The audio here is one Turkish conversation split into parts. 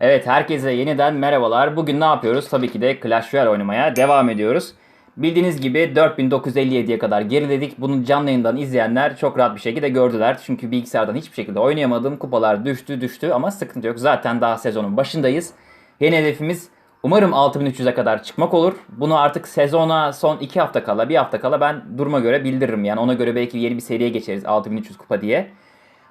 Evet herkese yeniden merhabalar. Bugün ne yapıyoruz? Tabii ki de Clash Royale oynamaya devam ediyoruz. Bildiğiniz gibi 4957'ye kadar geriledik. Bunu canlı yayından izleyenler çok rahat bir şekilde gördüler. Çünkü bilgisayardan hiçbir şekilde oynayamadım. Kupalar düştü düştü ama sıkıntı yok. Zaten daha sezonun başındayız. Yeni hedefimiz umarım 6300'e kadar çıkmak olur. Bunu artık sezona son 2 hafta kala, 1 hafta kala ben duruma göre bildiririm. Yani ona göre belki yeni bir seriye geçeriz 6300 kupa diye.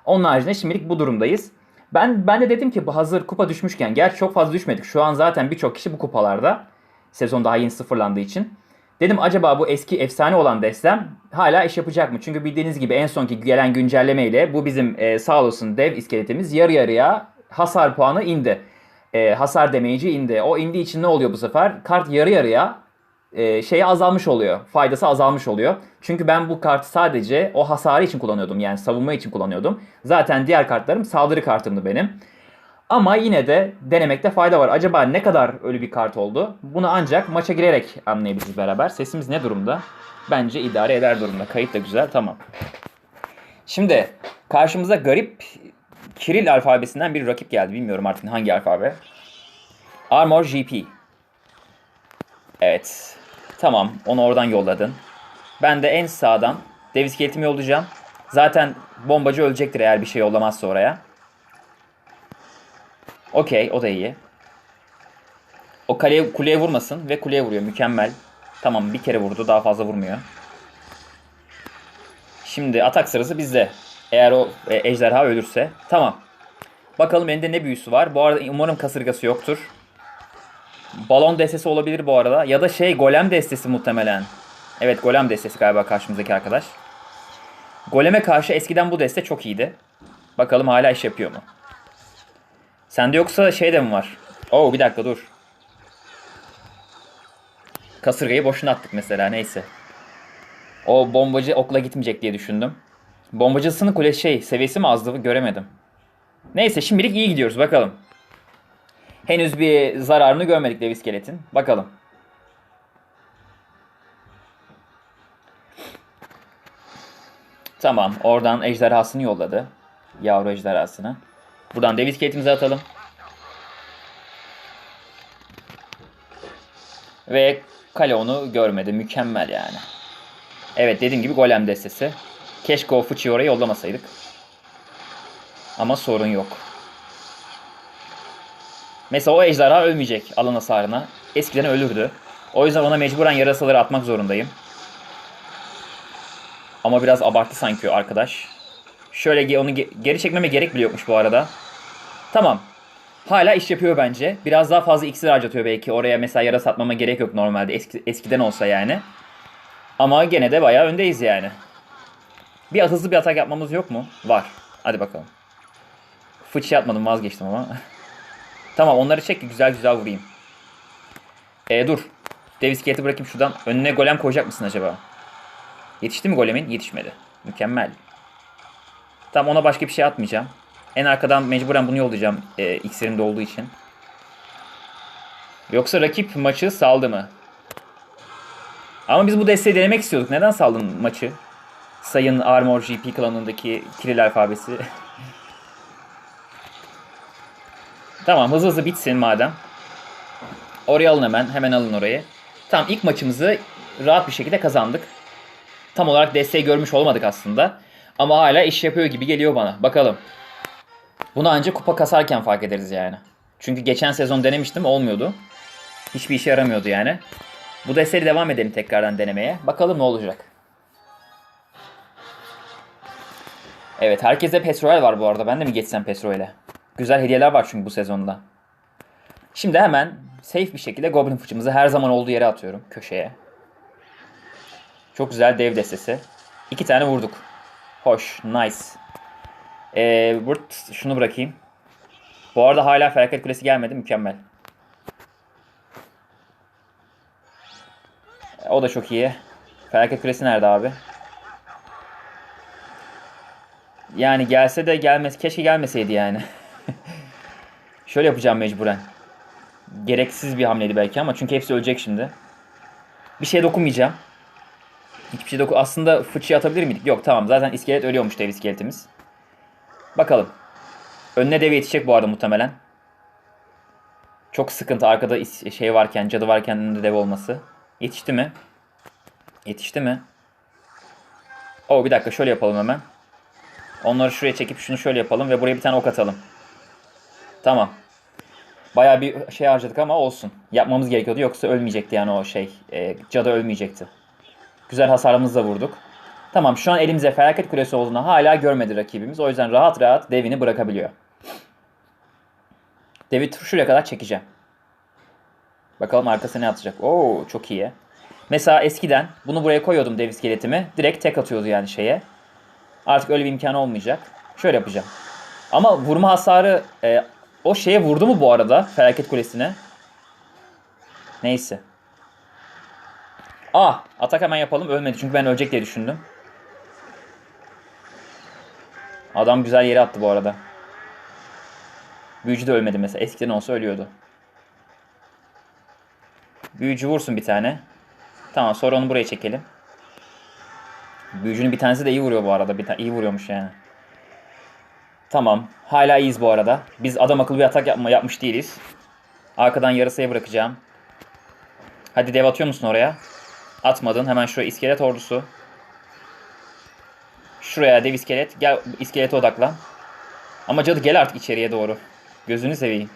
Onun haricinde şimdilik bu durumdayız. Ben ben de dedim ki bu hazır kupa düşmüşken gerçi çok fazla düşmedik. Şu an zaten birçok kişi bu kupalarda. Sezon daha yeni sıfırlandığı için. Dedim acaba bu eski efsane olan destem hala iş yapacak mı? Çünkü bildiğiniz gibi en sonki gelen güncelleme ile bu bizim e, sağ olsun dev iskeletimiz yarı yarıya hasar puanı indi. E, hasar damage'i indi. O indiği için ne oluyor bu sefer? Kart yarı yarıya e, şeyi azalmış oluyor. Faydası azalmış oluyor. Çünkü ben bu kartı sadece o hasarı için kullanıyordum. Yani savunma için kullanıyordum. Zaten diğer kartlarım saldırı kartımdı benim. Ama yine de denemekte fayda var. Acaba ne kadar ölü bir kart oldu? Bunu ancak maça girerek anlayabiliriz beraber. Sesimiz ne durumda? Bence idare eder durumda. Kayıt da güzel. Tamam. Şimdi karşımıza garip Kiril alfabesinden bir rakip geldi. Bilmiyorum artık hangi alfabe. Armor GP. Evet. Tamam. Onu oradan yolladın. Ben de en sağdan dev iskeletimi yollayacağım. Zaten bombacı ölecektir eğer bir şey yollamazsa oraya. Okey. O da iyi. O kaleye, kuleye vurmasın ve kuleye vuruyor. Mükemmel. Tamam bir kere vurdu. Daha fazla vurmuyor. Şimdi atak sırası bizde. Eğer o e, ejderha ölürse. Tamam. Bakalım elinde ne büyüsü var. Bu arada umarım kasırgası yoktur. Balon destesi olabilir bu arada. Ya da şey golem destesi muhtemelen. Evet golem destesi galiba karşımızdaki arkadaş. Goleme karşı eskiden bu deste çok iyiydi. Bakalım hala iş yapıyor mu? Sende yoksa şey de mi var? Oo bir dakika dur. Kasırgayı boşuna attık mesela neyse. O bombacı okla gitmeyecek diye düşündüm. Bombacısının kule şey seviyesi mi azdı göremedim. Neyse şimdilik iyi gidiyoruz bakalım. Henüz bir zararını görmedik dev iskeletin. Bakalım. Tamam. Oradan ejderhasını yolladı. Yavru ejderhasını. Buradan dev iskeletimizi atalım. Ve kale onu görmedi. Mükemmel yani. Evet dediğim gibi golem destesi. Keşke o fıçıyı oraya yollamasaydık. Ama sorun yok. Mesela o ejderha ölmeyecek alan hasarına. Eskiden ölürdü. O yüzden ona mecburen yarasaları atmak zorundayım. Ama biraz abarttı sanki arkadaş. Şöyle onu ge- geri çekmeme gerek bile yokmuş bu arada. Tamam. Hala iş yapıyor bence. Biraz daha fazla iksir harcatıyor belki. Oraya mesela yarasa atmama gerek yok normalde. Eski, eskiden olsa yani. Ama gene de bayağı öndeyiz yani. Bir hızlı bir atak yapmamız yok mu? Var. Hadi bakalım. Fıçı atmadım vazgeçtim ama. Tamam onları çek ki güzel güzel vurayım. E dur. Dev iskeleti bırakayım şuradan. Önüne golem koyacak mısın acaba? Yetişti mi golemin? Yetişmedi. Mükemmel. Tamam ona başka bir şey atmayacağım. En arkadan mecburen bunu yollayacağım. E, iksirimde olduğu için. Yoksa rakip maçı saldı mı? Ama biz bu desteği denemek istiyorduk. Neden saldın maçı? Sayın Armor GP klanındaki Kiril alfabesi. Tamam hızlı hızlı bitsin madem. Oraya alın hemen. Hemen alın orayı. Tamam ilk maçımızı rahat bir şekilde kazandık. Tam olarak desteği görmüş olmadık aslında. Ama hala iş yapıyor gibi geliyor bana. Bakalım. Bunu ancak kupa kasarken fark ederiz yani. Çünkü geçen sezon denemiştim olmuyordu. Hiçbir işe yaramıyordu yani. Bu desteği devam edelim tekrardan denemeye. Bakalım ne olacak. Evet herkeste Petrol var bu arada. Ben de mi geçsem Petrol'e? Güzel hediyeler var çünkü bu sezonda. Şimdi hemen safe bir şekilde Goblin fıçımızı her zaman olduğu yere atıyorum. Köşeye. Çok güzel dev destesi. İki tane vurduk. Hoş. Nice. Ee, Burt, şunu bırakayım. Bu arada hala felaket kulesi gelmedi. Mükemmel. O da çok iyi. Felaket kulesi nerede abi? Yani gelse de gelmez. Keşke gelmeseydi yani. Şöyle yapacağım mecburen. Gereksiz bir hamleydi belki ama çünkü hepsi ölecek şimdi. Bir şeye dokunmayacağım. Hiçbir şey doku... Aslında fıçıyı atabilir miydik? Yok tamam zaten iskelet ölüyormuş dev iskeletimiz. Bakalım. Önüne dev yetişecek bu arada muhtemelen. Çok sıkıntı arkada şey varken, cadı varken önünde dev olması. Yetişti mi? Yetişti mi? Oo bir dakika şöyle yapalım hemen. Onları şuraya çekip şunu şöyle yapalım ve buraya bir tane ok atalım. Tamam. Bayağı bir şey harcadık ama olsun. Yapmamız gerekiyordu yoksa ölmeyecekti yani o şey. E, cadı ölmeyecekti. Güzel hasarımızla vurduk. Tamam şu an elimize felaket kulesi olduğunu hala görmedi rakibimiz. O yüzden rahat rahat devini bırakabiliyor. Devi şuraya kadar çekeceğim. Bakalım arkasına ne atacak. Oo çok iyi. Mesela eskiden bunu buraya koyuyordum dev iskeletimi. Direkt tek atıyordu yani şeye. Artık öyle bir imkan olmayacak. Şöyle yapacağım. Ama vurma hasarı e, o şeye vurdu mu bu arada? Felaket kulesine. Neyse. Ah atak hemen yapalım. Ölmedi çünkü ben ölecek diye düşündüm. Adam güzel yere attı bu arada. Büyücü de ölmedi mesela. Eskiden olsa ölüyordu. Büyücü vursun bir tane. Tamam sonra onu buraya çekelim. Büyücünün bir tanesi de iyi vuruyor bu arada. Bir iyi vuruyormuş yani. Tamam. Hala iyiyiz bu arada. Biz adam akıllı bir atak yapma yapmış değiliz. Arkadan yarısıya bırakacağım. Hadi dev atıyor musun oraya? Atmadın. Hemen şuraya iskelet ordusu. Şuraya dev iskelet. Gel iskelete odaklan. Ama cadı gel artık içeriye doğru. Gözünü seveyim.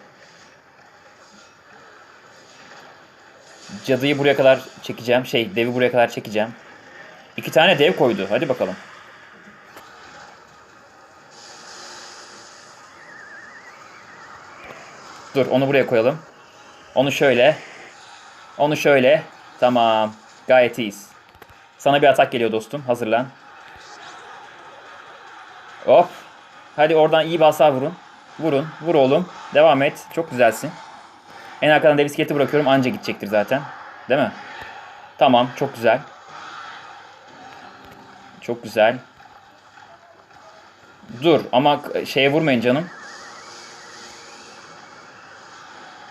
Cadıyı buraya kadar çekeceğim. Şey devi buraya kadar çekeceğim. İki tane dev koydu. Hadi bakalım. Dur onu buraya koyalım. Onu şöyle. Onu şöyle. Tamam. Gayet iyiyiz. Sana bir atak geliyor dostum. Hazırlan. Hop. Hadi oradan iyi bir hasar vurun. Vurun. Vur oğlum. Devam et. Çok güzelsin. En arkadan dev iskeleti bırakıyorum. Anca gidecektir zaten. Değil mi? Tamam. Çok güzel. Çok güzel. Dur ama şeye vurmayın canım.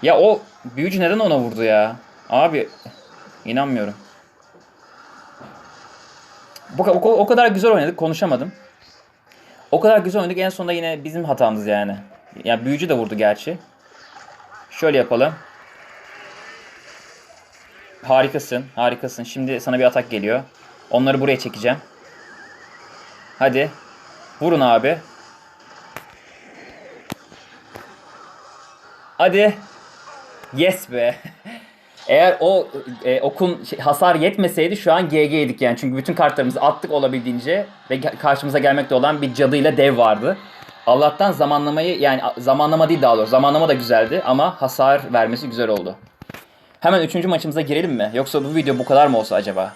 Ya o büyücü neden ona vurdu ya? Abi inanmıyorum. Bu, o, o kadar güzel oynadık konuşamadım. O kadar güzel oynadık en sonunda yine bizim hatamız yani. Ya büyücü de vurdu gerçi. Şöyle yapalım. Harikasın, harikasın. Şimdi sana bir atak geliyor. Onları buraya çekeceğim. Hadi. Vurun abi. Hadi. Yes be. Eğer o e, okun şey, hasar yetmeseydi şu an GG'ydik yani. Çünkü bütün kartlarımızı attık olabildiğince ve karşımıza gelmekte olan bir cadıyla dev vardı. Allah'tan zamanlamayı yani zamanlama değil daha doğrusu. Zamanlama da güzeldi ama hasar vermesi güzel oldu. Hemen üçüncü maçımıza girelim mi? Yoksa bu video bu kadar mı olsa acaba?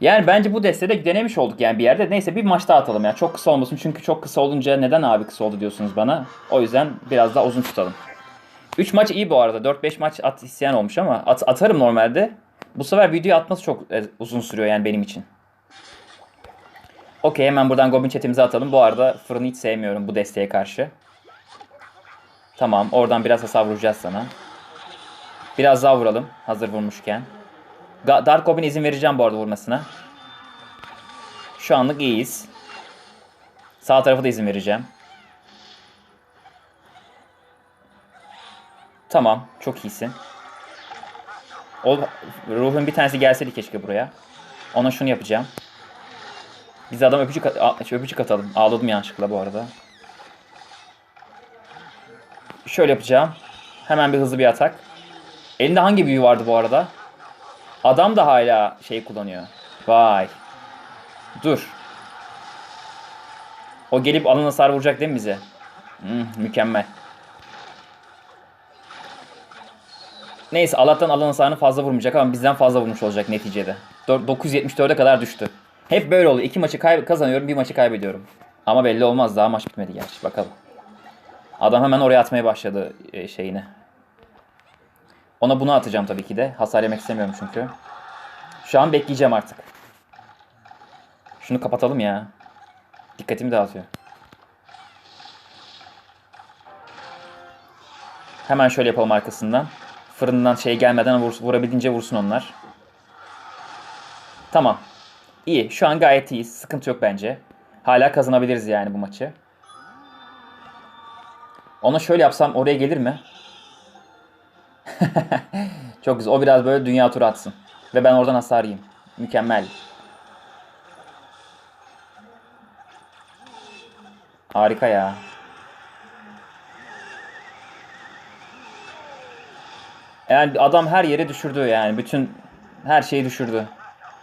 Yani bence bu destede denemiş olduk yani bir yerde. Neyse bir maç daha atalım ya. Çok kısa olmasın çünkü çok kısa olunca neden abi kısa oldu diyorsunuz bana. O yüzden biraz daha uzun tutalım. 3 maç iyi bu arada. 4-5 maç at isteyen olmuş ama at, atarım normalde. Bu sefer video atması çok e, uzun sürüyor yani benim için. Okey hemen buradan Goblin chatimize atalım. Bu arada fırını hiç sevmiyorum bu desteğe karşı. Tamam oradan biraz hasar vuracağız sana. Biraz daha vuralım hazır vurmuşken. Dark Goblin izin vereceğim bu arada vurmasına. Şu anlık iyiyiz. Sağ tarafa da izin vereceğim. Tamam, çok iyisin. O ruhun bir tanesi gelseydi keşke buraya. Ona şunu yapacağım. Biz adam öpücük, a- öpücük atalım. Ağladım yanlışlıkla bu arada. Şöyle yapacağım. Hemen bir hızlı bir atak. Elinde hangi büyü vardı bu arada? Adam da hala şey kullanıyor. Vay. Dur. O gelip alın hasar vuracak değil mi bize? Hmm, mükemmel. Neyse Allah'tan alan hasarını fazla vurmayacak ama bizden fazla vurmuş olacak neticede. Dör- 974'e kadar düştü. Hep böyle oluyor. İki maçı kazanıyorum, bir maçı kaybediyorum. Ama belli olmaz. Daha maç bitmedi gerçi. Bakalım. Adam hemen oraya atmaya başladı e, şeyini. Ona bunu atacağım tabii ki de. Hasar yemek istemiyorum çünkü. Şu an bekleyeceğim artık. Şunu kapatalım ya. Dikkatimi dağıtıyor. Hemen şöyle yapalım arkasından. Fırından şey gelmeden vur, vurabildiğince vursun onlar. Tamam. İyi. Şu an gayet iyiyiz. Sıkıntı yok bence. Hala kazanabiliriz yani bu maçı. Ona şöyle yapsam oraya gelir mi? Çok güzel. O biraz böyle dünya turu atsın. Ve ben oradan hasar yiyeyim. Mükemmel. Harika ya. Yani adam her yere düşürdü yani. Bütün her şeyi düşürdü.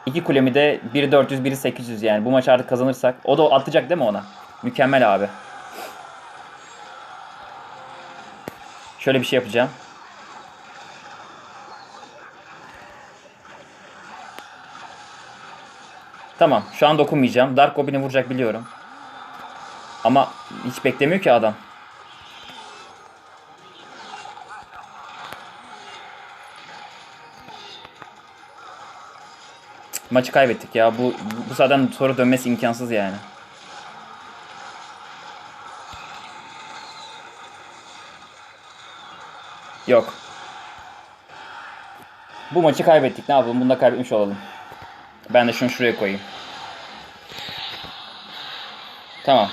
İki kulemi de biri 400 biri 800 yani. Bu maçı artık kazanırsak. O da atacak değil mi ona? Mükemmel abi. Şöyle bir şey yapacağım. Tamam. Şu an dokunmayacağım. Dark Goblin'i vuracak biliyorum. Ama hiç beklemiyor ki adam. Maçı kaybettik ya. Bu bu zaten sonra dönmesi imkansız yani. Yok. Bu maçı kaybettik. Ne yapalım? Bunu da kaybetmiş olalım. Ben de şunu şuraya koyayım. Tamam.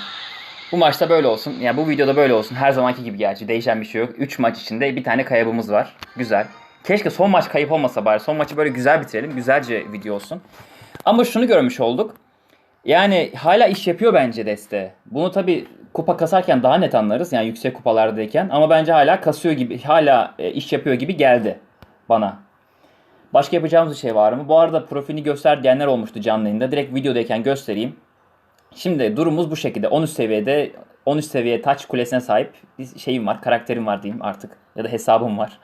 Bu maçta böyle olsun. Yani bu videoda böyle olsun. Her zamanki gibi gerçi. Değişen bir şey yok. 3 maç içinde bir tane kaybımız var. Güzel. Keşke son maç kayıp olmasa bari. Son maçı böyle güzel bitirelim. Güzelce video olsun. Ama şunu görmüş olduk. Yani hala iş yapıyor bence Deste. Bunu tabi kupa kasarken daha net anlarız. Yani yüksek kupalardayken. Ama bence hala kasıyor gibi, hala e, iş yapıyor gibi geldi bana. Başka yapacağımız bir şey var mı? Bu arada profilini göster diyenler olmuştu canlı yayında. Direkt videodayken göstereyim. Şimdi durumumuz bu şekilde. 13 seviyede 13 seviye taç kulesine sahip bir şeyim var. Karakterim var diyeyim artık. Ya da hesabım var.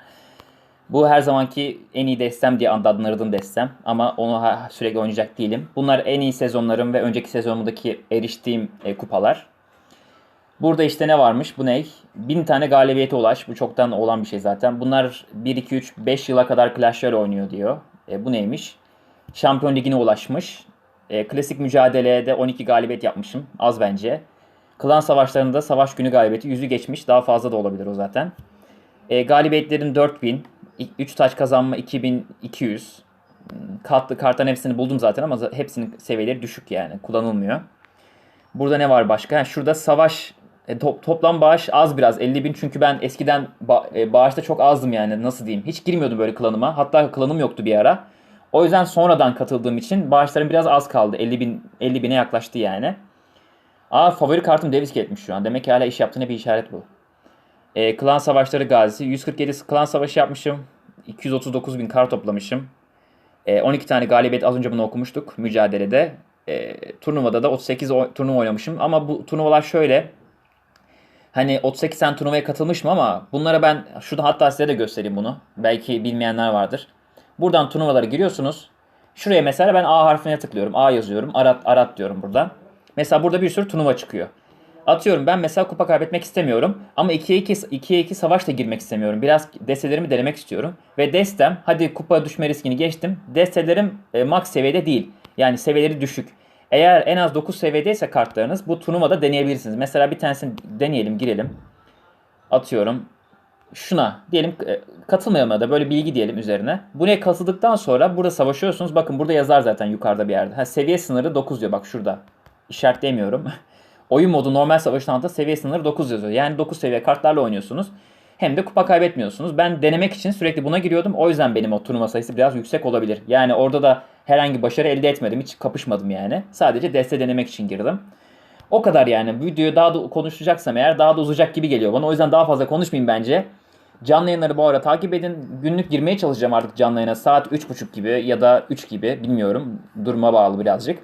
Bu her zamanki en iyi destem diye adlandırdığım destem. Ama onu sürekli oynayacak değilim. Bunlar en iyi sezonlarım ve önceki sezonumdaki eriştiğim e, kupalar. Burada işte ne varmış? Bu ne? 1000 tane galibiyete ulaş. Bu çoktan olan bir şey zaten. Bunlar 1, 2, 3, 5 yıla kadar Clash Royale oynuyor diyor. E, bu neymiş? Şampiyon Ligi'ne ulaşmış. E, klasik mücadelede 12 galibiyet yapmışım. Az bence. Klan savaşlarında savaş günü galibiyeti yüzü geçmiş. Daha fazla da olabilir o zaten. E, galibiyetlerim 4000. 3 taç kazanma 2200. Kartlı kartların hepsini buldum zaten ama hepsinin seviyeleri düşük yani. Kullanılmıyor. Burada ne var başka? Ha, şurada savaş e, top- toplam bağış az biraz 50 bin çünkü ben eskiden ba- e, bağışta çok azdım yani nasıl diyeyim. Hiç girmiyordum böyle klanıma. Hatta klanım yoktu bir ara. O yüzden sonradan katıldığım için bağışlarım biraz az kaldı. 50 bin 50 bine yaklaştı yani. Aa favori kartım Davis etmiş şu an. Demek ki hala iş yaptığına bir işaret bu. E, klan savaşları gazisi. 147 klan savaşı yapmışım. 239 bin kar toplamışım. E, 12 tane galibiyet az önce bunu okumuştuk mücadelede. E, turnuvada da 38 o- turnuva oynamışım. Ama bu turnuvalar şöyle. Hani 38 tane turnuvaya katılmışım ama bunlara ben şurada hatta size de göstereyim bunu. Belki bilmeyenler vardır. Buradan turnuvalara giriyorsunuz. Şuraya mesela ben A harfine tıklıyorum. A yazıyorum. Arat, arat diyorum buradan. Mesela burada bir sürü turnuva çıkıyor. Atıyorum ben mesela kupa kaybetmek istemiyorum. Ama 2'ye 2, 2'ye 2 savaşla girmek istemiyorum. Biraz destelerimi denemek istiyorum. Ve destem hadi kupa düşme riskini geçtim. Destelerim e, max seviyede değil. Yani seviyeleri düşük. Eğer en az 9 seviyedeyse kartlarınız bu turnuvada deneyebilirsiniz. Mesela bir tanesini deneyelim girelim. Atıyorum şuna diyelim e, katılmayalım ya da böyle bilgi diyelim üzerine. Buraya katıldıktan sonra burada savaşıyorsunuz. Bakın burada yazar zaten yukarıda bir yerde. Ha, seviye sınırı 9 diyor bak şurada. İşaretleyemiyorum. Oyun modu normal savaşın altında seviye sınırı 9 yazıyor. Yani 9 seviye kartlarla oynuyorsunuz. Hem de kupa kaybetmiyorsunuz. Ben denemek için sürekli buna giriyordum. O yüzden benim o turnuva sayısı biraz yüksek olabilir. Yani orada da herhangi başarı elde etmedim. Hiç kapışmadım yani. Sadece deste denemek için girdim. O kadar yani. Videoyu daha da konuşacaksam eğer daha da uzayacak gibi geliyor bana. O yüzden daha fazla konuşmayayım bence. Canlı yayınları bu ara takip edin. Günlük girmeye çalışacağım artık canlı yayına. Saat 3.30 gibi ya da 3 gibi bilmiyorum. Duruma bağlı birazcık.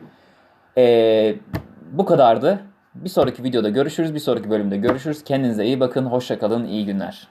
Ee, bu kadardı. Bir sonraki videoda görüşürüz. Bir sonraki bölümde görüşürüz. Kendinize iyi bakın. Hoşça kalın. İyi günler.